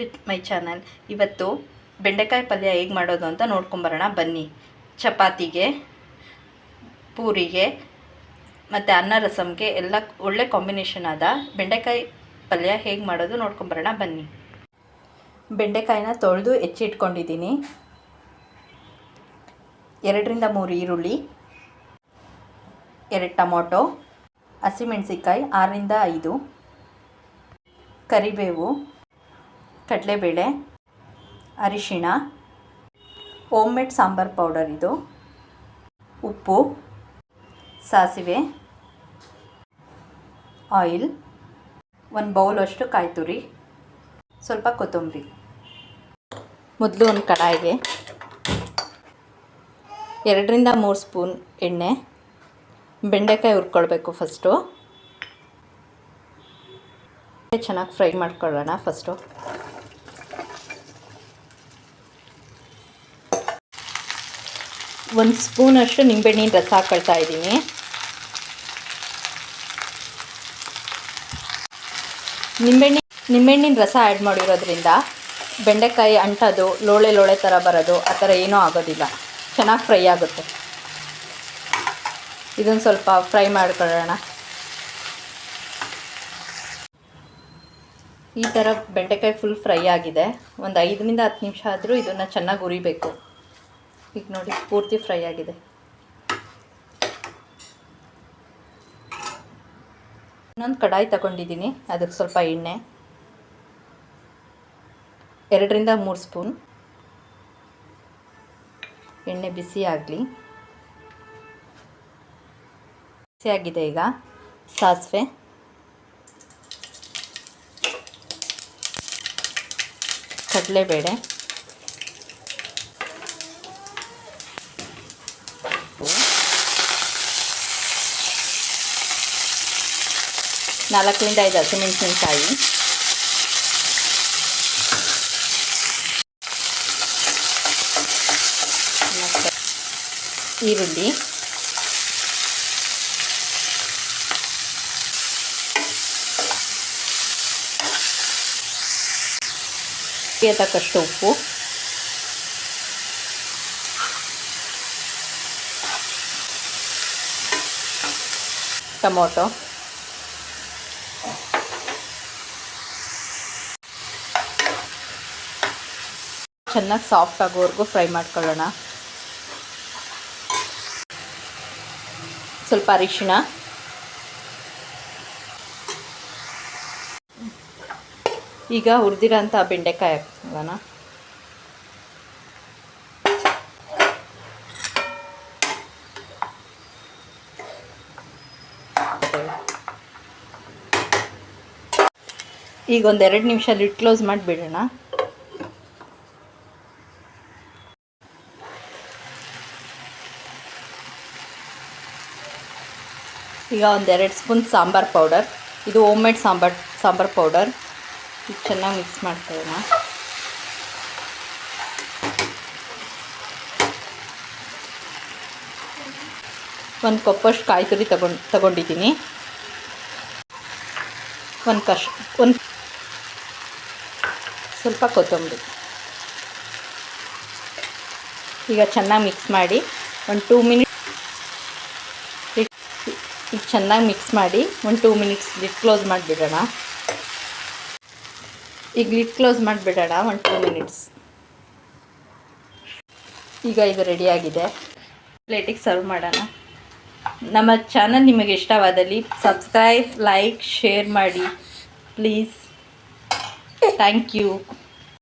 With my channel ಇವತ್ತು ಬೆಂಡೆಕಾಯಿ ಪಲ್ಯ ಹೇಗೆ ಮಾಡೋದು ಅಂತ ನೋಡ್ಕೊಂಬರೋಣ. ಬನ್ನಿ. ಚಪಾತಿಗೆ, ಪೂರಿಗೆ, ಮತ್ತು ಅನ್ನ ರಸಮ್ಗೆ ಎಲ್ಲ ಒಳ್ಳೆ ಕಾಂಬಿನೇಷನ್ ಆದ ಬೆಂಡೆಕಾಯಿ ಪಲ್ಯ ಹೇಗೆ ಮಾಡೋದು ನೋಡ್ಕೊಂಬರೋಣ. ಬನ್ನಿ. ಬೆಂಡೆಕಾಯಿನ ತೊಳೆದು ಹೆಚ್ಚಿಟ್ಕೊಂಡಿದ್ದೀನಿ. ಎರಡರಿಂದ ಮೂರು ಈರುಳ್ಳಿ, ಎರಡು ಟೊಮೊಟೊ ಹಸಿಮೆಣಸಿಕಾಯಿ ಆರರಿಂದ ಐದು, ಕರಿಬೇವು ಕಡಲೆಬೇಳೆ, ಅರಿಶಿಣ ಮೇಡ್ ಸಾಂಬಾರ್ ಪೌಡರ್ ಇದು, ಉಪ್ಪು, ಸಾಸಿವೆ ಆಯಿಲ್ ಒಂದು ಬೌಲಷ್ಟು ಕಾಯಿ ತುರಿ ಸ್ವಲ್ಪ ಕೊತ್ತಂಬರಿ. ಮೊದಲು ಒಂದು ಕಡಾಯಿಗೆ ಎರಡರಿಂದ ಮೂರು ಸ್ಪೂನ್ ಎಣ್ಣೆ, ಬೆಂಡೆಕಾಯಿ ಹುರ್ಕೊಳ್ಬೇಕು ಫಸ್ಟು ಚೆನ್ನಾಗಿ ಫ್ರೈ ಮಾಡ್ಕೊಳ್ಳೋಣ ಫಸ್ಟು ಒಂದು ಸ್ಪೂನಷ್ಟು ನಿಂಬೆಹಣ್ಣಿನ ರಸ ಹಾಕೊಳ್ತಾ ಇದ್ದೀನಿ. ನಿಂಬೆಹಣ್ಣಿ, ನಿಂಬೆಹಣ್ಣಿನ ರಸ ಆ್ಯಡ್ ಮಾಡಿರೋದ್ರಿಂದ ಬೆಂಡೆಕಾಯಿ ಅಂಟೋದು, ಲೋಳೆ ಲೋಳೆ ಥರ ಬರೋದು, ಆ ಥರ ಏನೂ ಆಗೋದಿಲ್ಲ. ಚೆನ್ನಾಗಿ ಫ್ರೈ ಆಗುತ್ತೆ. ಇದನ್ನು ಸ್ವಲ್ಪ ಫ್ರೈ ಮಾಡ್ಕೊಳ್ಳೋಣ. ಈ ಥರ ಬೆಂಡೆಕಾಯಿ ಫುಲ್ ಫ್ರೈ ಆಗಿದೆ. ಒಂದು ಐದರಿಂದ ಹತ್ತು ನಿಮಿಷ ಆದರೂ ಇದನ್ನು ಚೆನ್ನಾಗಿ ಉರಿಬೇಕು ಈಗ ನೋಡಿ, ಪೂರ್ತಿ ಫ್ರೈ ಆಗಿದೆ. ಇನ್ನೊಂದು ಕಡಾಯಿ ತಗೊಂಡಿದ್ದೀನಿ, ಅದಕ್ಕೆ ಸ್ವಲ್ಪ ಎಣ್ಣೆ. ಎರಡರಿಂದ ಮೂರು ಸ್ಪೂನ್. ಎಣ್ಣೆ ಬಿಸಿ ಆಗಲಿ. ಬಿಸಿ ಆಗಿದೆ ಈಗ, ಸಾಸಿವೆ. ಕಡಲೆಬೇಳೆ. ನಾಲ್ಕರಿಂದ ಐದು ಹಸಿಮೆಣಸಿನ್ಕಾಯಿ. ಮತ್ತು ಈರುಳ್ಳಿ. ತಕ್ಕಷ್ಟು ಉಪ್ಪು. ಟೊಮೊಟೊ ಚೆನ್ನಾಗಿ ಸಾಫ್ಟ್ ಆಗೋವರೆಗೂ ಫ್ರೈ ಮಾಡ್ಕೊಳ್ಳೋಣ. ಸ್ವಲ್ಪ ಅರಿಶಿಣ. ಈಗ ಹುರಿದಿರೋಂಥ ಬೆಂಡೆಕಾಯಿ ಈಗ ಒಂದು ಎರಡು ನಿಮಿಷ ಲಿಟ್ ಕ್ಲೋಸ್ ಮಾಡಿಬಿಡೋಣ. ಈಗ ಒಂದೆರಡು ಸ್ಪೂನ್ ಸಾಂಬಾರ್ ಪೌಡರ್ ಇದು home made sambar, sambar powder ಇದು ಚೆನ್ನಾಗಿ ಮಿಕ್ಸ್ ಮಾಡ್ಕೊಳ್ಳೋಣ. ಒಂದು ಕಪ್ಪಷ್ಟು ಕಾಯಿ ತುರಿ ತಗೊಂಡು ತಗೊಂಡಿದ್ದೀನಿ. ಒಂದು ಕಷ್ ಒಂದು ಸ್ವಲ್ಪ ಕೊತ್ತಂಬರಿ. ಈಗ ಚೆನ್ನಾಗಿ ಮಿಕ್ಸ್ ಮಾಡಿ ಒಂದು ಟೂ ಮಿನಿಟ್ ಈಗ ಚೆನ್ನಾಗಿ ಮಿಕ್ಸ್ ಮಾಡಿ ಒಂದು ಟೂ ಮಿನಿಟ್ಸ್ ಲಿಟ್ ಕ್ಲೋಸ್ ಮಾಡಿಬಿಡೋಣ. ಈಗ ಲಿಟ್ ಕ್ಲೋಸ್ ಮಾಡಿಬಿಡೋಣ ಒಂದು ಟೂ ಮಿನಿಟ್ಸ್ ಈಗ ಇದು ರೆಡಿಯಾಗಿದೆ ಪ್ಲೇಟಿಗೆ ಸರ್ವ್ ಮಾಡೋಣ. ನಮ್ಮ ಚಾನಲ್ ನಿಮಗೆ ಇಷ್ಟವಾದಲ್ಲಿ ಸಬ್ಸ್ಕ್ರೈಬ್ ಲೈಕ್ ಶೇರ್ ಮಾಡಿ. ಪ್ಲೀಸ್. Thank you.